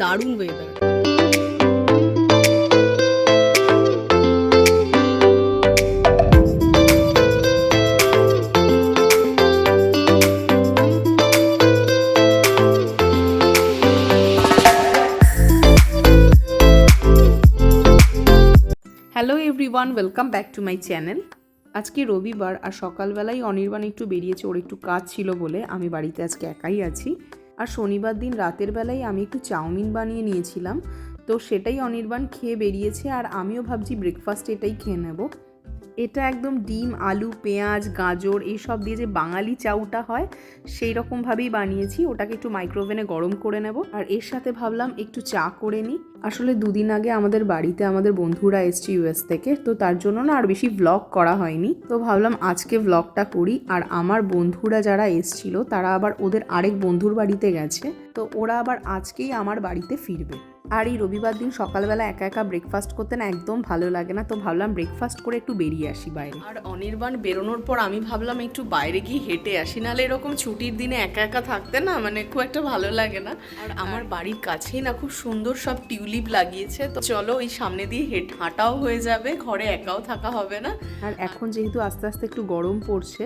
দারুণ weather hello everyone welcome back to my channel আজকে রবিবার আর সকালবেলায় অনির্বাণ একটু বেরিয়েছে, ওর একটু কাজ ছিল বলে আমি বাড়িতে আজকে একাই আছি। আর শনিবার দিন রাতের বেলায় আমি একটু চাউমিন বানিয়ে নিয়েছিলাম। তো সেটাই অনির্বাণ খেয়ে বেরিয়েছে আর আমিও ভাবছি ব্রেকফাস্ট এটাই খেয়ে নেব। এটা একদম ডিম, আলু, পেঁয়াজ, গাজর, এইসব দিয়ে যে বাঙালি চাউটা হয়, সেই রকমভাবেই বানিয়েছি। ওটাকে একটু মাইক্রোওভেনে গরম করে নেব। আর এর সাথে ভাবলাম একটু চা করে নিই। আসলে দুদিন আগে আমাদের বাড়িতে আমাদের বন্ধুরা এসছে ইউএস থেকে, তো তার জন্য না আর বেশি ভ্লগ করা হয়নি। তো ভাবলাম আজকে ভ্লগটা করি। আর আমার বন্ধুরা যারা এসছিল, তারা আবার ওদের আরেক বন্ধুর বাড়িতে গেছে। তো ওরা আবার আজকেই আমার বাড়িতে ফিরবে। আর এই রবিবার দিন সকালবেলা একা একা ব্রেকফাস্ট করতে না একদম ভালো লাগে না। তো ভাবলাম ব্রেকফাস্ট করে একটু বেরিয়ে আসি বাইরে। আর অনির্বাণ বেরোনোর পর আমি ভাবলাম একটু বাইরে গিয়ে হেঁটে আসি নাহলে এরকম ছুটির দিনে একা একা থাকতে না মানে খুব একটা ভালো লাগে না। আর আমার বাড়ির কাছেই না খুব সুন্দর সব টিউলিপ লাগিয়েছে তো চলো ওই সামনে দিয়ে হেঁট হাঁটাও হয়ে যাবে ঘরে একাও থাকা হবে না। আর এখন যেহেতু আস্তে আস্তে একটু গরম পড়ছে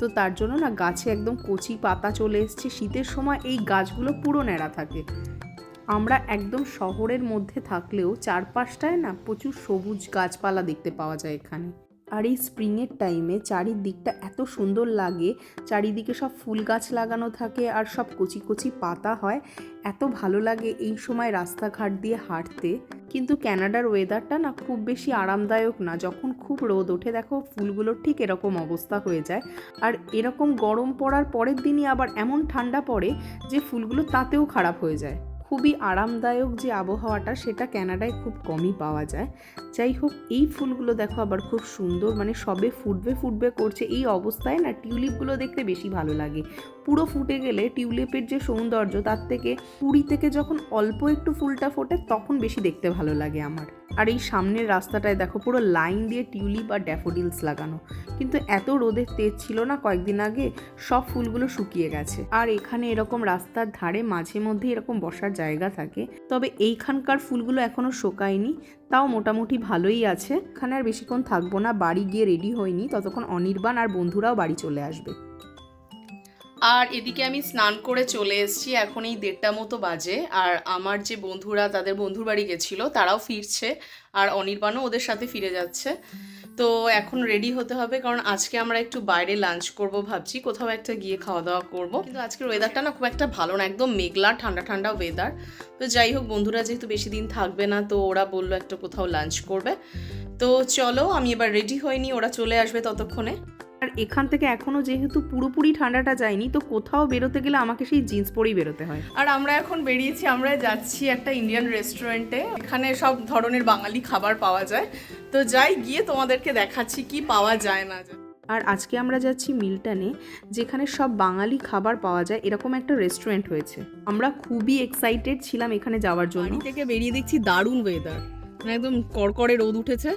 তো তার জন্য না গাছে একদম কচি পাতা চলে এসছে। শীতের সময় এই গাছগুলো পুরো ন্যাড়া থাকে। আমরা একদম শহরের মধ্যে থাকলেও চারপাশটায় না প্রচুর সবুজ গাছপালা দেখতে পাওয়া যায় এখানে। আর এই স্প্রিংয়ের টাইমে চারিদিকটা এত সুন্দর লাগে, চারিদিকে সব ফুল গাছ লাগানো থাকে আর সব কচি কচি পাতা হয়, এত ভালো লাগে এই সময় রাস্তাঘাট দিয়ে হাঁটতে। কিন্তু ক্যানাডার ওয়েদারটা না খুব বেশি আরামদায়ক না, যখন খুব রোদ ওঠে দেখো ফুলগুলোর ঠিক এরকম অবস্থা হয়ে যায়। আর এরকম গরম পড়ার পরের দিনই আবার এমন ঠান্ডা পড়ে যে ফুলগুলো তাতেও খারাপ হয়ে যায়। খুবই আরামদায়ক যে আবহাওয়াটা, সেটা ক্যানাডায় খুব কমই পাওয়া যায়। যাই হোক, এই ফুলগুলো দেখো আবার খুব সুন্দর মানে সবে ফুটবে ফুটবে করছে। এই অবস্থায় না টিউলিপগুলো দেখতে বেশি ভালো লাগে। পুরো ফুটে গেলে টিউলিপের যে সৌন্দর্য, তার থেকে কুড়ি থেকে যখন অল্প একটু ফুলটা ফোটে, তখন বেশি দেখতে ভালো লাগে আমার। আর এই সামনের রাস্তাটায় দেখো, পুরো লাইন দিয়ে টিউলিপ আর ড্যাফোডিলস লাগানো। কিন্তু এত রোদের তেজ ছিল না কয়েকদিন আগে, সব ফুলগুলো শুকিয়ে গেছে। আর এখানে এরকম রাস্তার ধারে মাঝে মধ্যে এরকম বসার জায়গা থাকে। তবে এইখানকার ফুলগুলো এখনও শোকায়নি। তাও মোটামুটি ভালোই আছে। এখানে আর বেশিক্ষণ থাকব না। বাড়ি গিয়ে রেডি হয়নি ততক্ষণ অনির্বাণ আর বন্ধুরাও বাড়ি চলে আসবে। আর এদিকে আমি স্নান করে চলে এসেছি। এখন এই দেড়টা মতো বাজে। আর আমার যে বন্ধুরা, তাদের বন্ধুর বাড়ি গেছিল, তারাও ফিরছে। আর অনির্বাণও ওদের সাথে ফিরে যাচ্ছে। তো এখন রেডি হতে হবে, কারণ আজকে আমরা একটু বাইরে লাঞ্চ করব ভাবছি, কোথাও একটা গিয়ে খাওয়া দাওয়া করব। কিন্তু আজকের ওয়েদারটা না খুব একটা ভালো না, একদম মেঘলা, ঠান্ডা ঠান্ডা ওয়েদার তো যাই হোক বন্ধুরা, যেহেতু বেশি দিন থাকবে না, তো ওরা বলল একটা কোথাও লাঞ্চ করবে। তো চলো, আমি এবার রেডি হইনি ওরা চলে আসবে ততক্ষণে। আর এখান থেকে এখনও যেহেতু পুরোপুরি ঠান্ডাটা যায়নি তো কোথাও বেরোতে গেলে আমাকে সেই জিন্স পরেই বেরোতে হয়। আর আমরা এখন বেরিয়েছি আমরা যাচ্ছি একটা ইন্ডিয়ান রেস্টুরেন্টে এখানে সব ধরনের বাঙালি খাবার পাওয়া যায়। তো যাই গিয়ে তোমাদেরকে দেখাচ্ছি কি পাওয়া যায় না যায়। আর আজকে আমরা যাচ্ছি মিল্টনে যেখানে সব বাঙালি খাবার পাওয়া যায়। এরকম একটা রেস্টুরেন্ট হয়েছে। আমরা খুবই এক্সাইটেড ছিলাম এখানে যাওয়ার জন্য। থেকে বেরিয়ে দেখছি দারুণ ওয়েদার মানে একদম কড়কড়ে রোদ উঠেছে।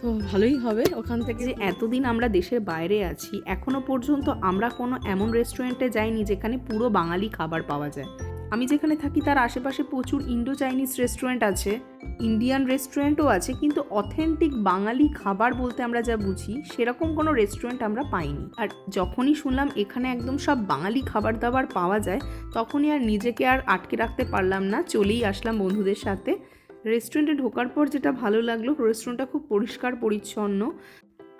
তো ভালোই হবে ওখান থেকে। যে এতদিন আমরা দেশের বাইরে আছি, এখনও পর্যন্ত আমরা কোনো এমন রেস্টুরেন্টে যাইনি যেখানে পুরো বাঙালি খাবার পাওয়া যায়। আমি যেখানে থাকি তার আশেপাশে প্রচুর ইন্ডো চাইনিজ রেস্টুরেন্ট আছে ইন্ডিয়ান রেস্টুরেন্টও আছে, কিন্তু অথেন্টিক বাঙালি খাবার বলতে আমরা যা বুঝি, সেরকম কোনো রেস্টুরেন্ট আমরা পাইনি। আর যখনই শুনলাম এখানে একদম সব বাঙালি খাবার দাবার পাওয়া যায়, তখনই আর নিজেকে আর আটকে রাখতে পারলাম না, চলেই আসলাম বন্ধুদের সাথে। রেস্টুরেন্টে ঢোকার পর যেটা ভালো লাগল রেস্টুরেন্টটা খুব পরিষ্কার, পরিচ্ছন্ন।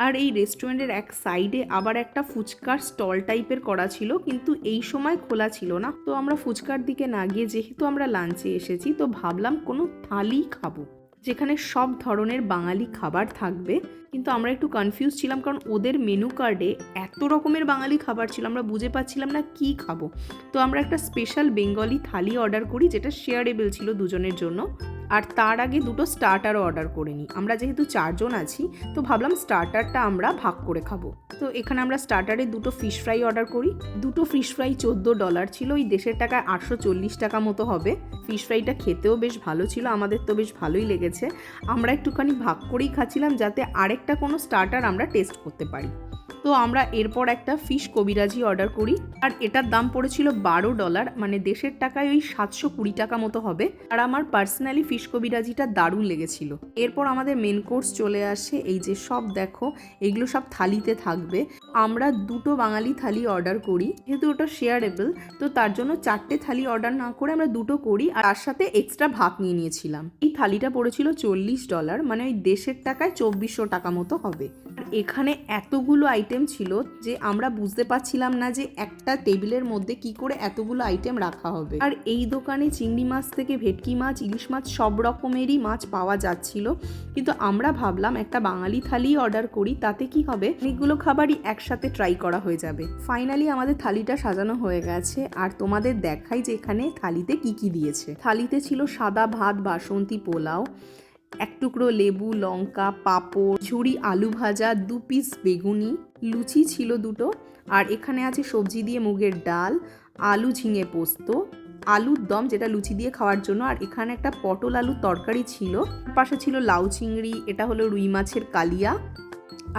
আর এই রেস্টুরেন্টের এক সাইডে আবার একটা ফুচকার স্টল টাইপের করা ছিল, কিন্তু এই সময় খোলা ছিল না। তো আমরা ফুচকার দিকে না গিয়ে, যেহেতু আমরা লাঞ্চে এসেছি, তো ভাবলাম কোনো থালি খাব, যেখানে সব ধরনের বাঙালি খাবার থাকবে। কিন্তু আমরা একটু কনফিউজ ছিলাম, কারণ ওদের মেনু কার্ডে এত রকমের বাঙালি খাবার ছিল, আমরা বুঝে পাচ্ছিলাম না কি খাব। তো আমরা একটা স্পেশাল বেঙ্গলি থালি অর্ডার করি, যেটা শেয়ারেবল ছিল দুজনের জন্য। আর তার আগে দুটো স্টার্টারও অর্ডার করে নিই। আমরা যেহেতু চারজন আছি, তো ভাবলাম স্টার্টারটা আমরা ভাগ করে খাব। তো এখানে আমরা স্টার্টারে দুটো ফিশ ফ্রাই অর্ডার করি। দুটো ফিশ ফ্রাই চোদ্দ ডলার ছিল, ওই দেশের টাকায় আটশো চল্লিশ টাকা মতো হবে। ফিশ ফ্রাইটা খেতেও বেশ ভালো ছিল, আমাদের তো বেশ ভালোই লেগেছে। আমরা একটুখানি ভাগ করেই খাচ্ছিলাম, যাতে আরেকটা কোনো স্টার্টার আমরা টেস্ট করতে পারি। তো আমরা এরপর একটা ফিশ কবিরাজি অর্ডার করি। আর এটার দাম পড়েছিল বারো ডলার মানে দেশের টাকায় ওই সাতশো কুড়ি টাকা মতো হবে। আর আমার পার্সোনালি ফিশ কবিরাজিটা দারুণ লেগেছিল। এরপর আমাদের মেন কোর্স চলে আসে এই যে সব দেখো, এগুলো সব থালিতে থাকবে। আমরা দুটো বাঙালি থালি অর্ডার করি, যেহেতু ওটা শেয়ারেবল তো তার জন্য চারটে থালি অর্ডার না করে আমরা দুটো করি। আর তার সাথে এক্সট্রা ভাত নিয়ে নিয়েছিলাম। এই থালিটা পড়েছিল চল্লিশ ডলার মানে ওই দেশের টাকায় চব্বিশশো টাকা মতো হবে। এখানে এতগুলো আইটেম ছিল যে আমরা বুঝতে পারছিলাম না যে একটা টেবিলের মধ্যে কি করে এতগুলো আইটেম রাখা হবে। আর এই দোকানে চিংড়ি মাছ থেকে ভেটকি মাছ, ইলিশ মাছ সব রকমেরই মাছ পাওয়া যাচ্ছিল। কিন্তু আমরা ভাবলাম একটা বাঙালি থালি অর্ডার করি, তাতে কি হবে? অনেকগুলো খাবারই একসাথে ট্রাই করা হয়ে যাবে। ফাইনালি আমাদের থালিটা সাজানো হয়ে গেছে। আর তোমাদের দেখাই যে এখানে থালিতে কি কি দিয়েছে। থালিতে ছিল সাদা ভাত, বাসন্তী পোলাও এক টুকরো লেবু, লঙ্কা, পাঁপড় ঝুড়ি আলু ভাজা, দু পিস বেগুনি, লুচি ছিল দুটো, আর এখানে আছে সবজি দিয়ে মুগের ডাল, আলু ঝিঙে পোস্ত, আলুর দম যেটা লুচি দিয়ে খাওয়ার জন্য, আর এখানে একটা পটল আলুর তরকারি ছিল, পাশে ছিল লাউ চিংড়ি, এটা হলো রুই মাছের কালিয়া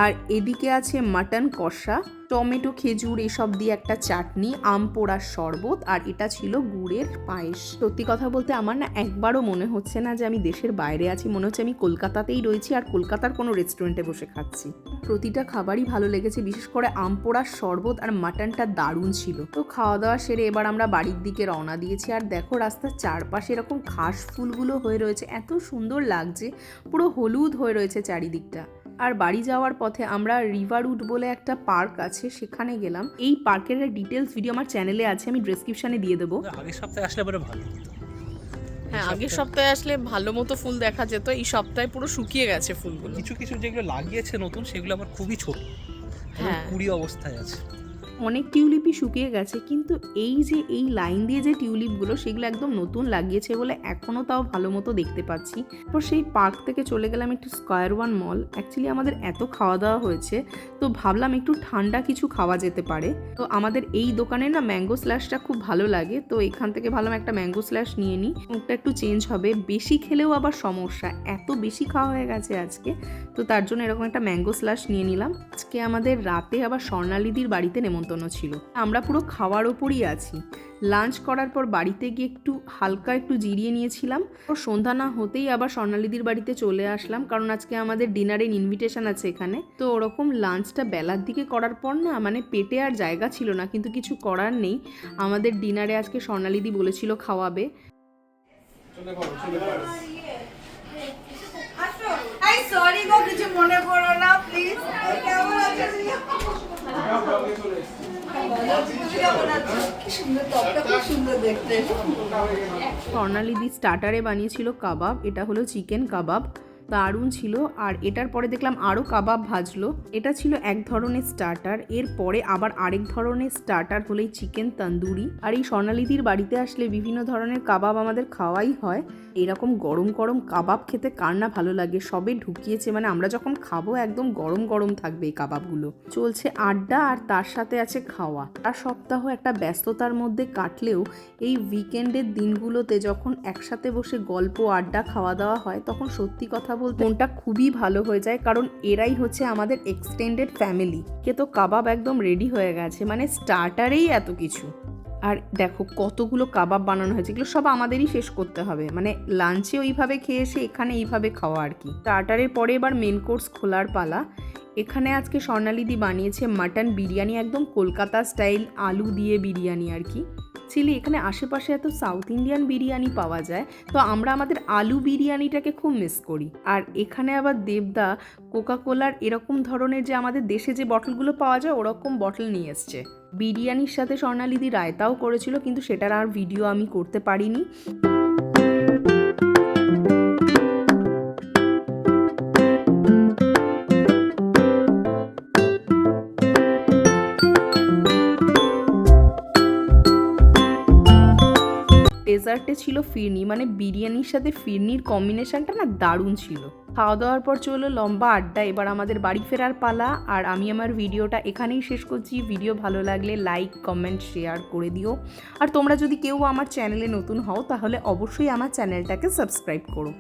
আর এদিকে আছে মাটন কষা, টমেটো, খেজুর, এসব দিয়ে একটা চাটনি, আম পোড়ার শরবত, আর এটা ছিল গুড়ের পায়েস। সত্যি কথা বলতে আমার না একবারও মনে হচ্ছে না যে আমি দেশের বাইরে আছি, মনে হচ্ছে আমি কলকাতাতেই রয়েছি আর কলকাতার কোনো রেস্টুরেন্টে বসে খাচ্ছি। প্রতিটা খাবারই ভালো লেগেছে, বিশেষ করে আম পোড়ার শরবত আর মাটনটা দারুণ ছিল। তো খাওয়া দাওয়া সেরে এবার আমরা বাড়ির দিকে রওনা দিয়েছি, আর দেখো রাস্তার চারপাশে এরকম ঘাস ফুলগুলো হয়ে রয়েছে, এত সুন্দর লাগছে, পুরো হলুদ হয়ে রয়েছে চারিদিকটা। আর বাড়ি যাওয়ার পথে আমরা রিভারউড বলে একটা পার্ক আছে সেখানে গেলাম। এই পার্কের ডিটেলস ভিডিও আমার চ্যানেলে আছে আমি ডেসক্রিপশনে দিয়ে দেবো। আগের সপ্তাহে আসলে পরে ভালো। হ্যাঁ আগের সপ্তাহে আসলে ভালো মতো ফুল দেখা যেত এই সপ্তাহে পুরো শুকিয়ে গেছে ফুলগুলো। কিছু কিছু যেগুলো লাগিয়েছে নতুন সেগুলো আমার খুবই ছোট। হ্যাঁ। কুড়ি অবস্থায় আছে। অনেক টিউলিপই শুকিয়ে গেছে, কিন্তু এই যে, এই লাইন দিয়ে যে টিউলিপগুলো, সেগুলো একদম নতুন লাগিয়েছে বলে এখনও তাও ভালো মতো দেখতে পাচ্ছি। তারপর সেই পার্ক থেকে চলে গেলাম একটু স্কয়ার ওয়ান মল। অ্যাকচুয়ালি আমাদের এত খাওয়া দাওয়া হয়েছে, তো ভাবলাম একটু ঠান্ডা কিছু খাওয়া যেতে পারে। তো আমাদের এই দোকানে না ম্যাঙ্গো স্ল্যাশটা খুব ভালো লাগে, তো এখান থেকে ভাবলাম একটা ম্যাঙ্গো স্ল্যাশ নিয়ে নিই। মুখটা একটু চেঞ্জ হবে, বেশি খেলেও আবার সমস্যা, এত বেশি খাওয়া হয়ে গেছে আজকে। তো তার জন্য এরকম একটা ম্যাঙ্গো স্ল্যাশ নিয়ে নিলাম। আজকে আমাদের রাতে আবার স্বর্ণালিদির বাড়িতে নেমন্তন্ন ছিল। আমরা পুরো খাওয়ার ওপরই আছি। লাঞ্চ করার পর বাড়িতে গিয়ে একটু হালকা একটু জিরিয়ে নিয়েছিলাম। ও সন্ধ্যা না হতেই আবার স্বর্ণালিদির বাড়িতে চলে আসলাম কারণ আজকে আমাদের ডিনারের ইনভিটেশন আছে এখানে। তো ওরকম লাঞ্চটা বেলার দিকে করার পর না মানে পেটে আর জায়গা ছিল না কিন্তু কিছু করার নেই। আমাদের ডিনারে আজকে স্বর্ণালিদি বলেছিল খাওয়াবে। সরি গো কিছু মনে করো না প্লিজ স্বর্ণালিদি স্টার্টারে বানিয়েছিল কাবাব এটা হলো চিকেন কাবাব। দারুণ ছিল আর এটার পরে দেখলাম আরও কাবাব ভাজলো। এটা ছিল এক ধরনের স্টার্টার এর পরে আবার আরেক ধরনের স্টার্টার হলেই চিকেন তন্দুরি। আর এই স্বর্ণালিদির বাড়িতে আসলে বিভিন্ন ধরনের কাবাব আমাদের খাওয়াই হয়। এরকম গরম গরম কাবাব খেতে কার না ভালো লাগে, সবে ঢুকিয়েছে। মানে আমরা যখন খাব একদম গরম গরম থাকবে এই কাবাবগুলো। চলছে আড্ডা আর তার সাথে আছে খাওয়া। আর সপ্তাহ একটা ব্যস্ততার মধ্যে কাটলেও এই উইকেন্ডের দিনগুলোতে যখন একসাথে বসে গল্প, আড্ডা খাওয়া দাওয়া হয়, তখন সত্যি কথা বলতে মনটা খুবই ভালো হয়ে যায়, কারণ এরাই হচ্ছে আমাদের এক্সটেন্ডেড ফ্যামিলি কে তো কাবাব একদম রেডি হয়ে গেছে মানে স্টার্টারেই এত কিছু। আর দেখো কতগুলো কাবাব বানানো হয়েছে, এগুলো সব আমাদেরই শেষ করতে হবে। মানে লাঞ্চে ওইভাবে খেয়ে এসে এখানে এইভাবে খাওয়া আর কি। স্টার্টারের পরে এবার মেন কোর্স খোলার পালা। এখানে আজকে স্বর্ণালিদি বানিয়েছে মাটন বিরিয়ানি, একদম কলকাতা স্টাইল আলু দিয়ে বিরিয়ানি আর কি। চিলি এখানে আশেপাশে এত সাউথ ইন্ডিয়ান বিরিয়ানি পাওয়া যায়, তো আমরা আমাদের আলু বিরিয়ানিটাকে খুব মিস করি। আর এখানে আবার দেবদা কোকা কোলার এরকম ধরনের যে আমাদের দেশে যে বটলগুলো পাওয়া যায়, ওরকম বটল নিয়ে এসছে। বিরিয়ানির সাথে স্বর্ণালিদি রায়তাও করেছিল, কিন্তু সেটার আর ভিডিও আমি করতে পারিনি। ডেজার্টে ছিল ফিরনি মানে বিরিয়ানির সাথে ফিরনির কম্বিনেশনটা না দারুণ ছিল। খাওয়া দাওয়ার পর চলো লম্বা আড্ডা, এবার আমাদের বাড়ি ফেরার পালা। আর আমি আমার ভিডিওটা এখানেই শেষ করছি। ভিডিও ভালো লাগলে লাইক কমেন্ট শেয়ার করে দিও। আর তোমরা যদি কেউ আমার চ্যানেলে নতুন হও, তাহলে অবশ্যই আমার চ্যানেলটাকে সাবস্ক্রাইব করো।